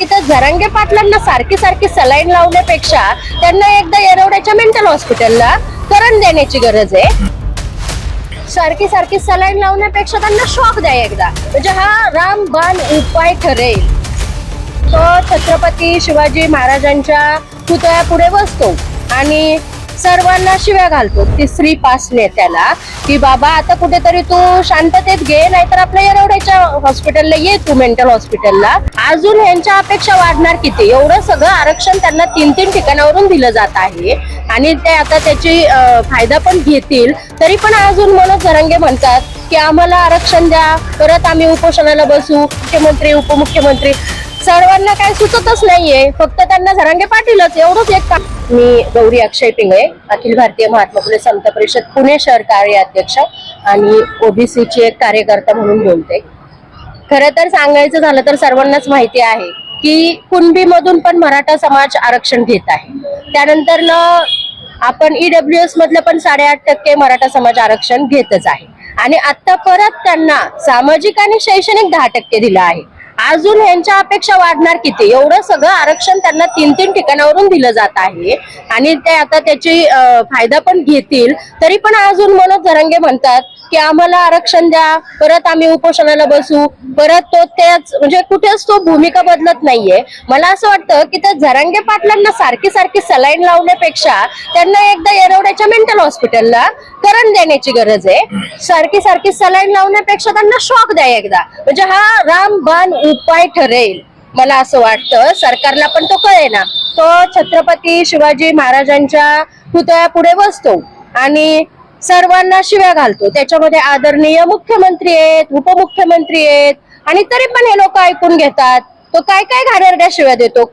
तिथं झरंगे पाटलांना सारखी सारखी सलाईन लावण्यापेक्षा त्यांना एकदा येरवड्याच्या मेंटल हॉस्पिटलला करण देण्याची गरज आहे. सारखी सारखी सलाईन लावण्यापेक्षा त्यांना शॉक द्या एकदा. म्हणजे हा रामबाण उपाय ठरेल. तो छत्रपती शिवाजी महाराजांच्या पुतळ्या पुढे बसतो. आणि सर्वांना शिव्या घालतो. तिसरी पास नेत्याला की बाबा आता कुठेतरी तू शांततेत घे नाहीतर आपल्या येरवड्याच्या हॉस्पिटलला ये तू मेंटल हॉस्पिटलला. अजून यांच्या अपेक्षा वाढणार किती? एवढं सगळं आरक्षण त्यांना तीन तीन ठिकाणावरून दिलं जात आहे आणि ते आता त्याची फायदा पण घेतील. तरी पण अजून मनोज जरांगे म्हणतात की आम्हाला आरक्षण द्या. परत आम्ही उपोषणाला बसू. मुख्यमंत्री उपमुख्यमंत्री. सर्वांना काय सुचतच नाहीये. फक्त त्यांना झरांगे पाटीलच एवढंच एक काम. मी गौरी अक्षय पिंगळे अखिल भारतीय महात्मा फुले समता परिषद पुणे शहर कार्याध्यक्ष आणि ओबीसीची एक कार्यकर्ता म्हणून बोलते. खरं तर सांगायचं झालं तर सर्वांनाच माहिती आहे की कुणबीमधून पण मराठा समाज आरक्षण घेत आहे. त्यानंतर आपण ईडब्ल्यू एस मधलं पण साडेआठ टक्के मराठा समाज आरक्षण घेतच आहे. आणि आता परत त्यांना सामाजिक आणि शैक्षणिक दहा टक्के दिलं आहे. अजून यांच्या अपेक्षा वाढणार किती? एवढं सगळं आरक्षण त्यांना तीन तीन ठिकाणावरून दिलं जात आहे. आणि ते आता त्याची फायदा पण घेतील. तरी पण अजून मनोज धरंगे म्हणतात की आम्हाला आरक्षण द्या परत आम्ही उपोषणाला बसू परत तो त्याच म्हणजे कुठेच तो भूमिका बदलत नाहीये. मला असं वाटतं की त्या झरांगे पाटलांना सारखी सारखी सलाईन लावण्यापेक्षा त्यांना एकदा येरवड्याच्या मेंटल हॉस्पिटलला करण देण्याची गरज आहे. सारखी सारखी सलाईन लावण्यापेक्षा त्यांना शॉक द्या एकदा. म्हणजे हा रामबाण उपाय ठरेल मला असं वाटतं. सरकारला पण तो कळेना. तो छत्रपती शिवाजी महाराजांच्या पुतळ्या पुढे बसतो. आणि सर्वांना शिव्या घालतो. त्याच्यामध्ये आदरणीय मुख्यमंत्री आहेत उपमुख्यमंत्री आहेत आणि तरी पण हे लोक ऐकून घेतात. तो काय काय घाणेरड्या शिव्या देतो?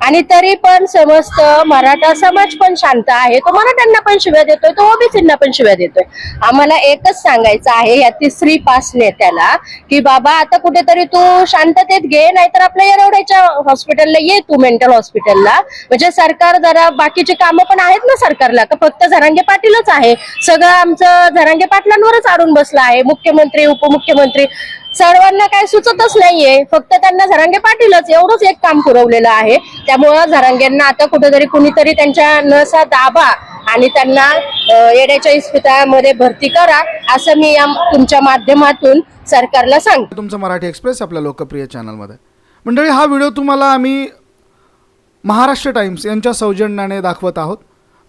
आणि तरी पण समस्त मराठा समाज पण शांत आहे. तो मराठ्यांना पण शिव्या देतोय तो ओबीसींना पण शिव्या देतोय. आम्हाला एकच सांगायचं आहे या तिसरी पास नेत्याला की बाबा आता कुठेतरी तू शांततेत घे नाहीतर आपल्या येरवड्याच्या हॉस्पिटलला ये तू मेंटल हॉस्पिटलला. म्हणजे सरकार जरा बाकीची कामं पण आहेत ना सरकारला का फक्त झरांगे पाटीलच आहे. सगळं आमचं झरांगे पाटलांवरच आडून बसलं आहे. मुख्यमंत्री उपमुख्यमंत्री. सर्वांना काय सुचतच नाहीये. फक्त त्यांना झरांगे पाटीलच एवढंच एक काम पुरवलेलं आहे. त्यामुळं झरांगेंना आता कुठेतरी कुणीतरी त्यांच्या नसा दाबा आणि त्यांना येण्याच्या इस्पितळामध्ये भरती करा असं मी या तुमच्या माध्यमातून सरकारला सांगतो. तुमचं मराठी एक्सप्रेस आपल्या लोकप्रिय चॅनलमध्ये. मंडळी हा व्हिडिओ तुम्हाला आम्ही महाराष्ट्र टाइम्स यांच्या सौजन्याने दाखवत आहोत.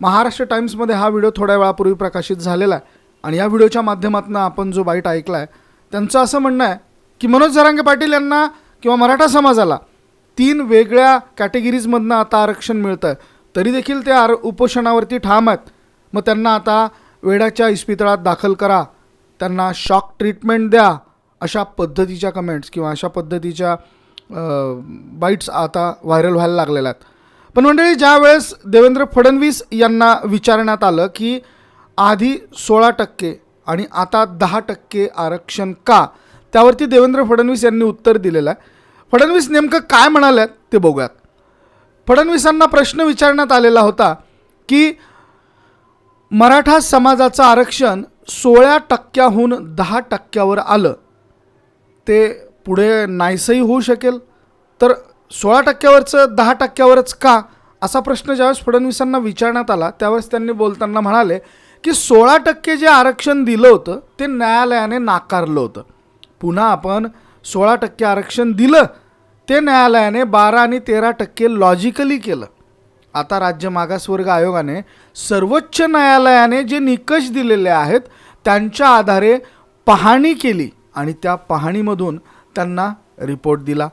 महाराष्ट्र टाइम्समध्ये हा व्हिडिओ थोड्या वेळापूर्वी प्रकाशित झालेला आहे. आणि या व्हिडिओच्या माध्यमातून आपण जो बाईट ऐकला आहे त्यांचं असं म्हणणं आहे की मनोज जरांगे पाटील यांना किंवा मराठा समाजाला तीन वेगळ्या कॅटेगरीजमधनं आता आरक्षण मिळतं आहे तरी देखील ते आर उपोषणावरती ठाम आहेत. मग त्यांना आता वेड्याच्या इस्पितळात दाखल करा. त्यांना शॉक ट्रीटमेंट द्या. अशा पद्धतीच्या कमेंट्स किंवा अशा पद्धतीच्या बाईट्स आता व्हायरल व्हायला लागलेल्या आहेत. पण मंडळी ज्यावेळेस देवेंद्र फडणवीस यांना विचारण्यात आलं की आधी सोळा टक्के आणि आता दहा टक्के आरक्षण का? त्यावरती देवेंद्र फडणवीस यांनी उत्तर दिलेलं आहे. फडणवीस नेमकं काय म्हणाल्यात ते बघूयात. फडणवीसांना प्रश्न विचारण्यात आलेला होता की मराठा समाजाचं आरक्षण सोळा टक्क्याहून दहा टक्क्यावर आलं. ते पुढे नाहीसंही होऊ शकेल. तर सोळा टक्क्यावरचं दहा टक्क्यावरच का? असा प्रश्न ज्यावेळेस फडणवीसांना विचारण्यात आला त्यावेळेस त्यांनी बोलताना म्हणाले की सोळा टक्के जे आरक्षण दिलं होतं ते न्यायालयाने नाकारलं होतं. पुन्हा आपण सोळा टक्के आरक्षण दिलं ते न्यायालयाने बारा आणि तेरा टक्के लॉजिकली केलं. आता राज्य मागासवर्ग आयोगाने सर्वोच्च न्यायालयाने जे निकष दिलेले आहेत त्यांच्या आधारे पाहणी केली आणि त्या पाहणीमधून त्यांना रिपोर्ट दिला.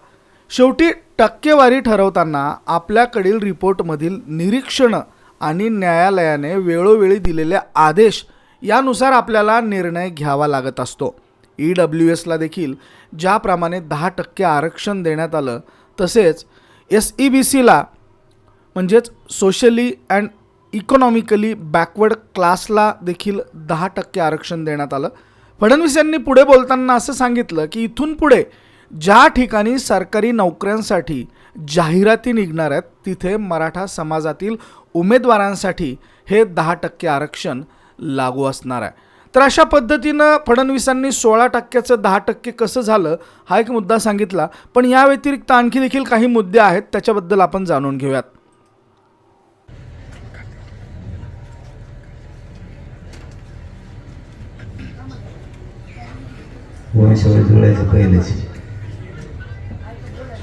शेवटी टक्केवारी ठरवताना आपल्याकडील रिपोर्टमधील निरीक्षणं आणि न्यायालयाने वेळोवेळी दिलेले आदेश यानुसार आपल्याला निर्णय घ्यावा लागत असतो. ई डब्ल्यू एसला देखील ज्याप्रमाणे दहा टक्के आरक्षण देण्यात आलं तसेच एस ई बी सीला म्हणजेच सोशली अँड इकॉनॉमिकली बॅकवर्ड क्लासला देखील दहा टक्के आरक्षण देण्यात आलं. फडणवीस यांनी पुढे बोलताना असं सांगितलं की इथून पुढे ज्या ठिकाणी सरकारी नोकऱ्यांसाठी जाहिराती निघणार आहेत तिथे मराठा समाजातील उमेदवारांसाठी हे दहा टक्के आरक्षण लागू असणार आहे. तर अशा पद्धतीनं फडणवीसांनी सोळा टक्क्याचं दहा टक्के कसं झालं हा एक मुद्दा सांगितला. पण या व्यतिरिक्त आणखी देखील काही मुद्दे आहेत त्याच्याबद्दल आपण जाणून घेऊयात. जुळायचं पहिलेच.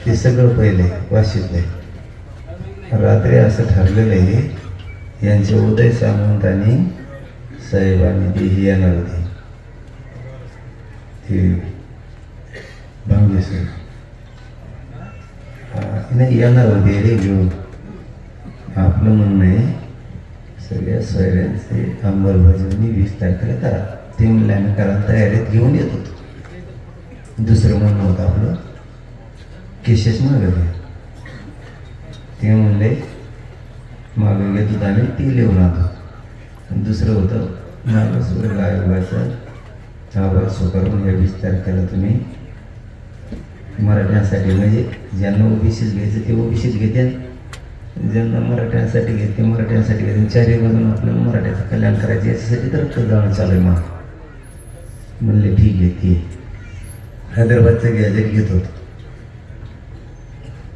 ते सगळं पहिले वाशीतलं रात्री असं ठरलेलं आहे यांचे उदय सामंत आणि साहेबांनी ती ही येणार होती. ते भांगेश्वर नाही येणार होती रे घेऊन आपलं म्हणणं आहे सगळ्या सोयऱ्यांचे अंमलबजावणी वीस तारखेला करा. ते म्हणले करा तयारीत घेऊन येत होतो. दुसरं म्हणणं होतं आपलं केशेस मागं ते म्हणले मागं घेत होतं आम्ही ती लिहून आलो आणि दुसरं होतं नागसूर सगळं गायबाचा आवाज स्वीकारून विस्तार वीस तुम्ही. मराठ्यांसाठी म्हणजे ज्यांना ओबीसीच घ्यायचं ते ओबीसीच घेते ज्यांना मराठ्यांसाठी घेत ते मराठ्यांसाठी घेते चारही बाजून आपल्याला मराठ्याचं कल्याण करायचं याच्यासाठी तर रक्त जाणं चालू आहे मग म्हणले ठीक आहे ती हैदराबादचं गॅजेट घेत होतो.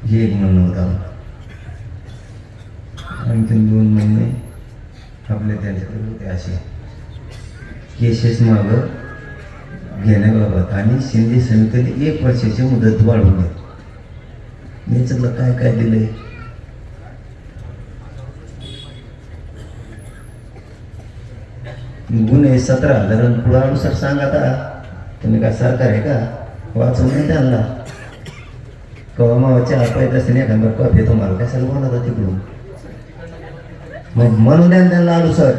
हे एक म्हणणं होतं आणखीन दोन महिने आपले त्यांच्याकडे असे. केसेस मागं घेण्याबाबत आणि शिंदे समितीने एक वर्षाची मुदत वाढवून द्या याच्यातलं काय काय दिलंय? गुन्हे सतरा हजार आणि पुढं अनुसार आता. तुम्ही काय सरकार आहे का? वाचून नाही त्यांना. कवा मावाच्या हात पाहिजे असते एखादा कॉफी तुम्हाला कशाला बोलत तिकडून? मग म्हणून त्यांना अनुसार.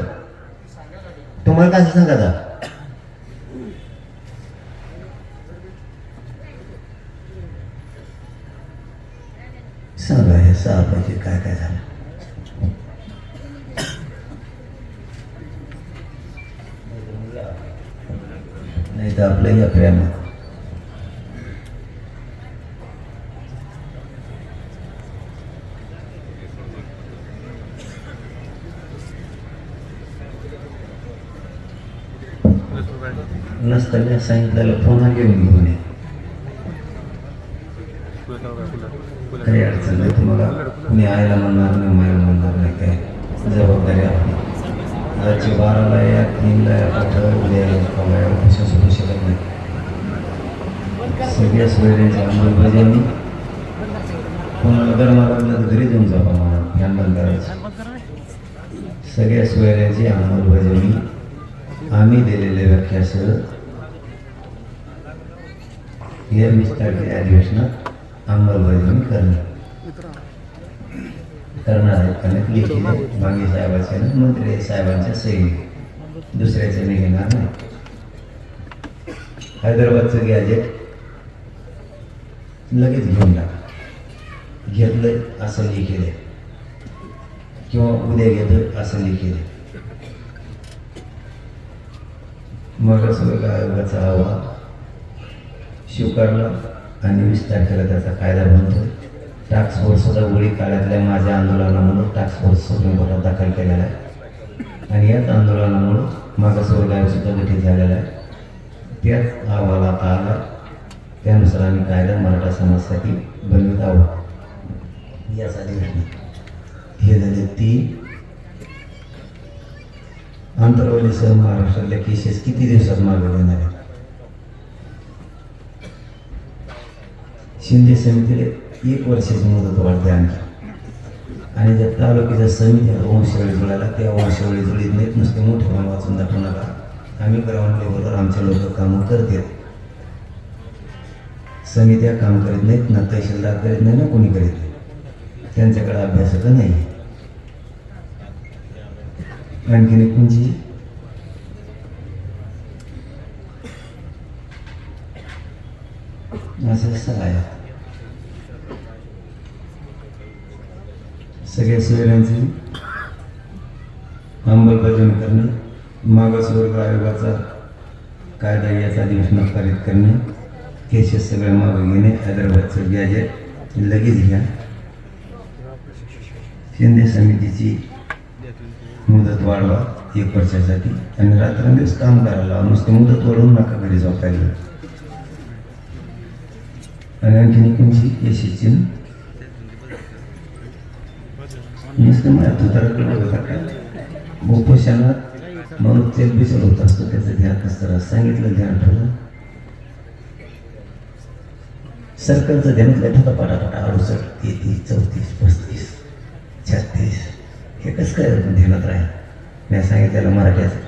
तुम्हाला काय सांगा आता सांगा हे सहा पाहिजे काय काय झालं. नाही तर आपलं या प्रेमात नसताना सांगितलेलं पुन्हा घेऊन घेऊन ये. काही अडचण नाही तुम्हाला. मी आयला म्हणणार नाही मायला म्हणणार नाही काय जबाबदारी आपली. आजची बाराला या तीनला या पाठवा उद्या या कवा या. सुरू शकत नाही. सगळ्या सोयऱ्यांची अंमलबजावणी. कोणाला जर मला घरी जाऊन जावा मला फॅन करायची. सगळ्या सोयऱ्यांची अंमलबजावणी. आम्ही दिलेल्या व्याख्यासह या वीस तारखेच्या अधिवेशनात अंमलबजावणी करणार. करणार आहेत. आणि लिखित भांगे साहेबाचे मंत्री साहेबांच्या सही दुसऱ्याचे मी घेणार नाही. हैदराबादचं गॅजेट लगेच घेऊन टाका. घेतलं असं लिखित किंवा उद्या घेतलं असं लिहिले मग मागासवर्ग आयोगाचा अहवाल स्वीकारला आणि विस्तार केला त्याचा कायदा बनतो टास्क फोर्सचा उडी काळातल्या माझ्या आंदोलनामुळं. टास्क फोर्स दाखल केलेला आहे. आणि याच आंदोलनामुळं माझा आयोग सुद्धा गठीत झालेला आहे. त्याच अहवाल आता आला त्यानुसार आम्ही कायदा मराठा समाजासाठी बनवित आहोत. याच अधिवेशनात हे झाले तीन. आंतरवालीसह महाराष्ट्रातल्या केसेस किती दिवसात मागे घेणार आहेत? शिंदे समितीला एक वर्षाची मुदत वाढते आणखी. आणि ज्या तालुक्याच्या समिती वंशावळी जुळायला त्या वंशावळी जुळीत नाहीत नुसते मोठे पण वाचून दाखवू नका. आम्ही ग्राउंड लेवलवर आमचे लोक कामं करतात समित्या काम करीत नाहीत ना तहसीलदार करीत नाही ना कोणी करीत नाही. त्यांच्याकडे अभ्यासक नाही. आणखीन कोणची म्हणजे असं सगळं आहे. सगळ्या सोयऱ्यांची अंमलबजावणी करणे मागासवर्ग आयोगाचा कायदा याचा अधिवेशनात पारित करणे केसेस सगळ्या मागे घेणे हैदराबादचं गॅजेट लगेच घ्या. शिंदे समितीची मुदत वाढवा एक वर्षासाठी आणि रात्रंदिवस काम करायला नुसते मुदत वाढवून नका घरी जाऊ पाहिजे आणखीन कोणची यशीची नुसतं मला तुताराकडे बघा म्हणून तेल बिसर होत असतो त्याचं ध्यान असतं सांगितलं ध्यान ठेवलं सर्कलचं ध्यान ठेवता पटापटा अडुसष्ट तेहतीस चौतीस पस्तीस छत्तीस हे कसं काय ध्यानात राहील मी सांगितलेलं मराठीचं